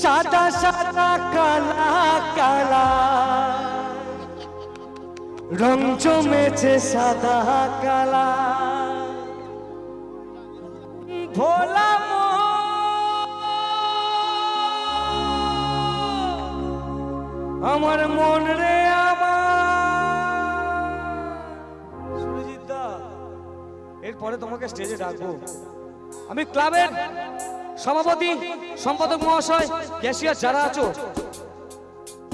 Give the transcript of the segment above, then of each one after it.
সাদা সাদা কালা কালা। রং জমেছে সাদা কালা। ভোলা আমার মন রে আমার। এরপরে তোমাকে স্টেজে ডাকবো। আমি ক্লাবের সভাপতি, সম্পাদক মহাশয়, ক্যাশিয়ার যারা আছো,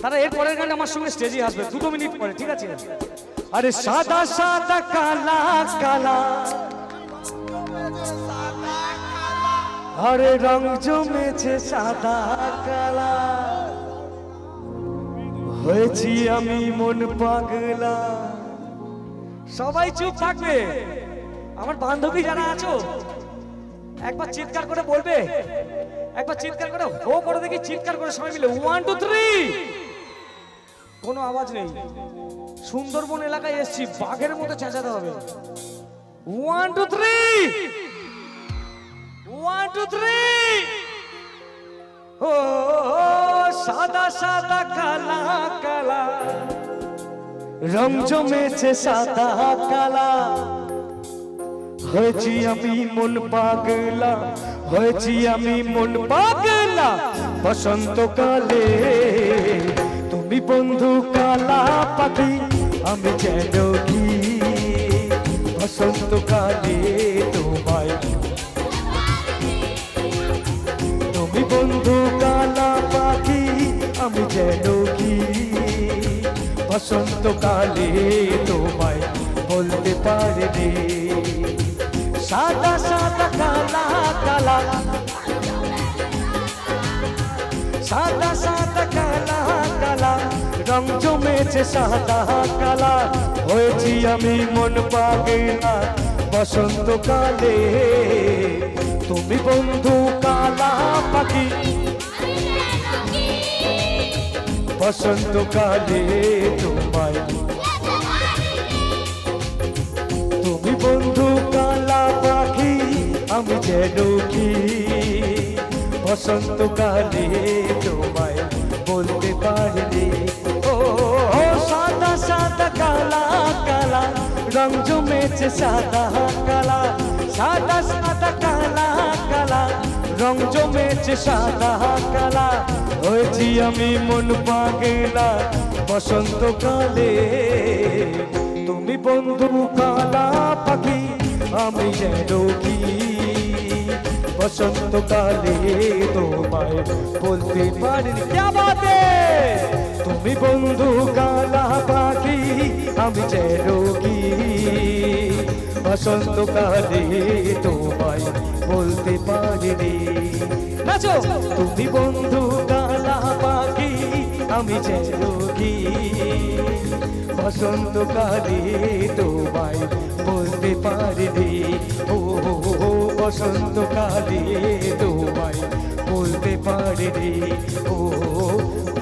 তারা এর পরের গানে আমার সঙ্গে স্টেজে আসবে, দুটো মিনিট পরে, ঠিক আছে? আরে সাদা সাদা কালা কালা। আরে রং জমেছে সাদা কালা। হয়েছি আমি মন পাগলা। সবাই চুপ থাকবে। আমার বান্ধবী যারা আছো একবার চিৎকার করে বলবে। একবার চিৎকার করে হো করে দেখি চিৎকার করে সবাই মিলে ওয়ান টু থ্রি কোনো আওয়াজ নেই। সুন্দরবন এলাকায় এসছি, বাঘের মতো চেঁচাতে হবে। One two three one two three ও সাদা সাদা, কালা কালা। রং জমেছে সাদা, কালা। হয়েছি আমি মন পাগলা, হয়েছি আমি মন পাগলা। বসন্তকালে তুমি বন্ধু কালা পাখি, আমি যেন কি? বসন্তকালে তোমায় তুমি বন্ধু কালা পাখি, আমি যেন কি? বসন্তকালে তোমায় বলতে পারিনি সাদা সাদা কালা কালা। সাদা সাদা কালা কালা। রং জমেছে সাদা, কালা। হয়েছি আমি মন পাগলা। বসন্তকালে তুমি বন্ধু কালা পাখি। বসন্তকালে তোমায়। তুমি যেন কি বসন্তকালে তোমায় বলতে পারিনি। ও সাদা সাদা কালা কালা, রং জমেছে সাদা কালা। সাদা সাদা কালা কালা, রং জমেছে সাদা কালা। হয়েছি আমি মন পাগলা। বসন্তকালে তুমি বন্ধু কালা পাখি, আমি যেন বসন্তকালে তোমায় বলতে পারি। বাতে তুমি বন্ধু কালা পাখি, আমি যেন কি বসন্তকালে তোমায় বলতে নাচো। তুমি বন্ধু কালা পাখি, আমি যেন কি বসন্তকালে তোমায় বলতে পারিনি। ও বসন্তকালে তোমায় বলতে পারিনি ও হো,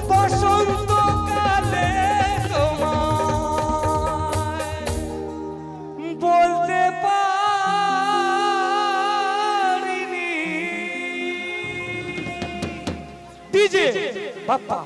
বসন্তকালে তোমায় বলতে পারিনি। ডিজে বাপ্পা।